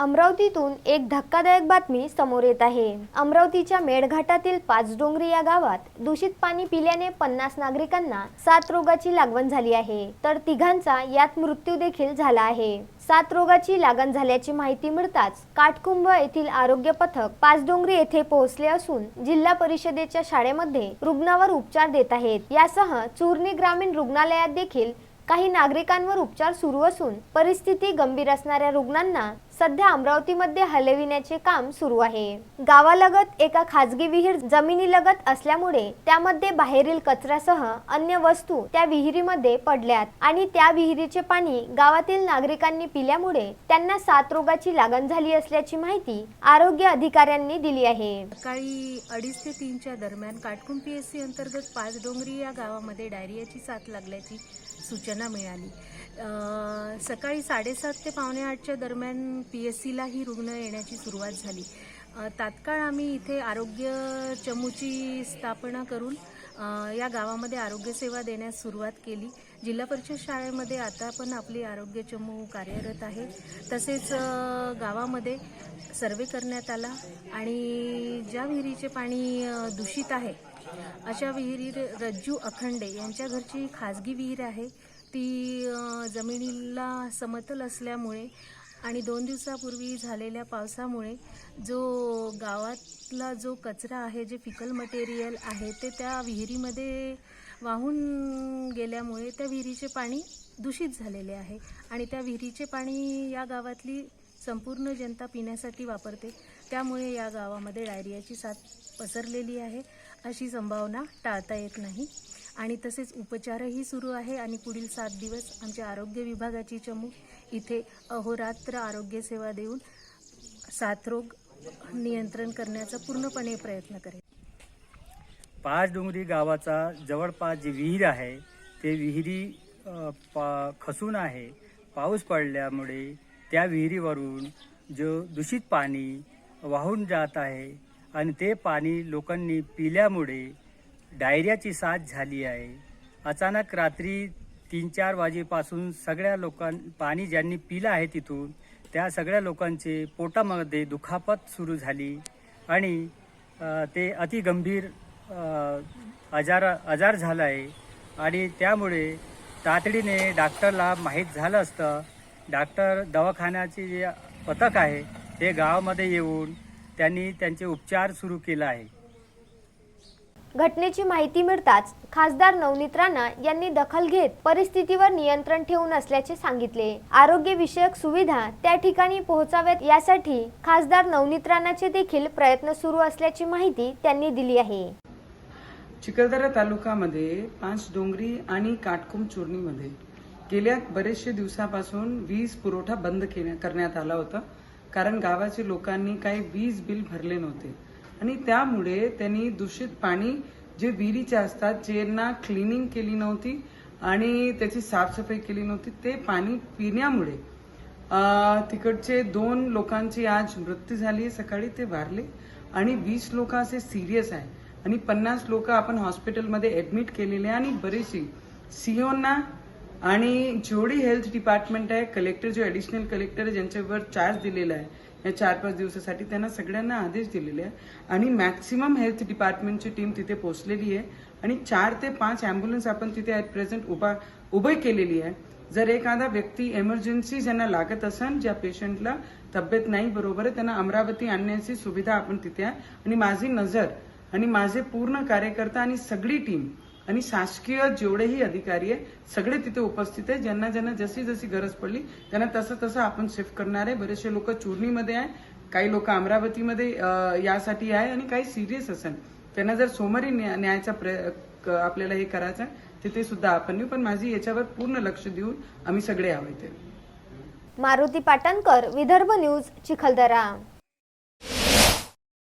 अमरावतीतून एक धक्कादायक बातमी समोर येत आहे. अमरावतीच्या मेळघाटातील पाचडोंगरी या गावात दूषित पाणी पिल्याने पन्नास नागरिकांना सात रोगाची लागवण झाली आहे. तर तिघांचा यात मृत्यू देखील झाला आहे. सात रोगाची लागण झाल्याची माहिती मिळताच काटकुंभ येथील आरोग्य पथक पाचडोंगरी येथे पोहोचले असून जिल्हा परिषदेच्या शाळेमध्ये रुग्णावर उपचार देत आहेत. यासह चूर्णी ग्रामीण रुग्णालयात देखील काही नागरिकांवर उपचार सुरू असून परिस्थिती गंभीर असणाऱ्या रुग्णांना सध्या अमरावतीमध्ये हलविण्याचे काम सुरू आहे. गावालगत एका खाजगी विहीर जमिनीलगत असल्यामुळे त्यामध्ये बाहेरील कचऱ्यासह अन्य वस्तू त्या विहिरीमध्ये पडल्यात आणि त्या विहिरीचे पाणी गावातील नागरिकांनी पिल्यामुळे त्यांना सात रोगाची लागण झाली असल्याची माहिती आरोग्य अधिकाऱ्यांनी दिली आहे. सकाळी अडीच ते तीनच्या दरम्यान काटकुम पी एस सी अंतर्गत पाच डोंगरी या गावामध्ये डायरियाची साथ लागल्याची सूचना मिळाली. सकाळी साडेसात ते पावणे आठच्या दरम्यान पी एस सीला ही रुग्ण येण्याची सुरुवात झाली. तात्काळ आम्ही इथे आरोग्य चमूची स्थापना करून या गावामध्ये आरोग्यसेवा देण्यास सुरुवात केली. जिल्हा परिषद शाळेमध्ये आता पण आपली आरोग्य चमू कार्यरत आहे. तसेच गावामध्ये सर्वे करण्यात आला आणि ज्या विहिरीचे पाणी दूषित आहे अशा विहिरी रज्जू अखंडे यांच्या घरची खाजगी विहीर आहे. ती जमिनीला समतल असल्यामुळे आणि दोन दिवसापूर्वी झालेल्या पावसामुळे जो गावातला जो कचरा आहे जे फिकल मटेरियल आहे ते त्या विहिरीमध्ये वाहून गेल्यामुळे त्या विहिरीचे पाणी दूषित झालेले आहे. आणि त्या विहिरीचे पाणी या गावातली संपूर्ण जनता पिण्यासाठी वापरते. त्यामुळे या गावामध्ये डायरियाची साथ पसरलेली आहे. अशी संभावना टाळता येत नाही. आणि तसेच उपचारही सुरू आहे आणि पुढील सात दिवस आमच्या आरोग्य विभागाची चमू इथे अहोरात्र आरोग्य सेवा देऊन साथरोग नियंत्रण करण्याचा पूर्णपणे प्रयत्न करेल. पाच डोंगरी गावाचा जवळपास जी विहीर आहे ते विहिरी पा खसून आहे. पाऊस पडल्यामुळे त्या विहिरीवरून जो दूषित पाणी वाहून जात आहे आणि ते पाणी लोकांनी पिल्यामुळे डायरियाची साथ झाली आहे. अचानक रात्री तीन चार वाजेपासून सगळ्या लोकां पाणी ज्यांनी पिलं आहे तिथून त्या सगळ्या लोकांचे पोटामध्ये दुखापत सुरू झाली आणि ते अतिगंभीर आजार आजार झाला आहे. आणि त्यामुळे तातडीने डॉक्टरला माहीत झालं असतं. डॉक्टर दवाखान्याचे जे पथक आहे ते गावामध्ये येऊन त्यांनी त्यांचे उपचार सुरू केला आहे. घटनेची माहिती मिळताच खासदार नवनीत राणा यांनी दखल घेत परिस्थितीवर नियंत्रण ठेवून असल्याचे सांगितले. आरोग्य विषयक सुविधा त्या ठिकाणी पोहोचाव्यात यासाठी खासदार नवनीत राणाचे देखील प्रयत्न सुरू असल्याची माहिती त्यांनी दिली आहे. चिखलदरा तालुक्यामध्ये पाच डोंगरी आणि काटकुम चूर्णीमध्ये गेल्या बरेचशे दिवसापासून वीज पुरवठा बंद करण्यात आला होता. कारण गावाच्या लोकांनी काही वीज बिल भरले नव्हते. आणि त्यामुळे त्यांनी दूषित पाणी जे विहिरीचे असतात ज्यांना क्लिनिंग केली नव्हती आणि त्याची साफसफाई केली नव्हती ते पाणी पिण्यामुळे तिकडचे दोन लोकांची आज मृत्यू झाली सकाळी ते वारले. आणि वीस लोक असे सिरियस आहे. आणि पन्नास लोक आपण हॉस्पिटलमध्ये ऍडमिट केलेले आणि बरेचशी सीओना आणि जेवढी हेल्थ डिपार्टमेंट आहे कलेक्टर जो ऍडिशनल कलेक्टर आहे ज्यांच्यावर चार्ज दिलेला आहे या चार पाच दिवसासाठी त्यांना सगळ्यांना आदेश दिलेले आहे. आणि मॅक्सिमम हेल्थ डिपार्टमेंटची टीम तिथे पोहोचलेली आहे. आणि चार ते पाच अँब्युलन्स आपण तिथे ऍट प्रेझेंट उभा उभे केलेली आहे. जर एखादा व्यक्ती एमर्जन्सी ज्यांना लागत असेल ज्या पेशंटला तब्येत नाही बरोबर आहे त्यांना अमरावती आणण्याची सुविधा आपण तिथे आहे. आणि माझी नजर आणि माझे पूर्ण कार्यकर्ता आणि सगळी टीम आणि शासकीय जेवढेही अधिकारी आहे सगळे तिथे उपस्थित आहे ज्यांना ज्यांना जशी जशी गरज पडली त्यांना तसं तसं आपण शिफ्ट करणार आहे. बरेचसे लोक चुरणीमध्ये आहे काही लोक अमरावतीमध्ये यासाठी आहे आणि काही सिरियस असेल. त्यांना जर सोमवारी न्या- न्यायचा प्रय- आपल्याला हे करायचं आहे, तिथे सुद्धा आपण नेऊ पण माझी याच्यावर पूर्ण लक्ष देऊन आम्ही सगळे हवे ते मारुती पाटणकर विदर्भ न्यूज चिखलदरा.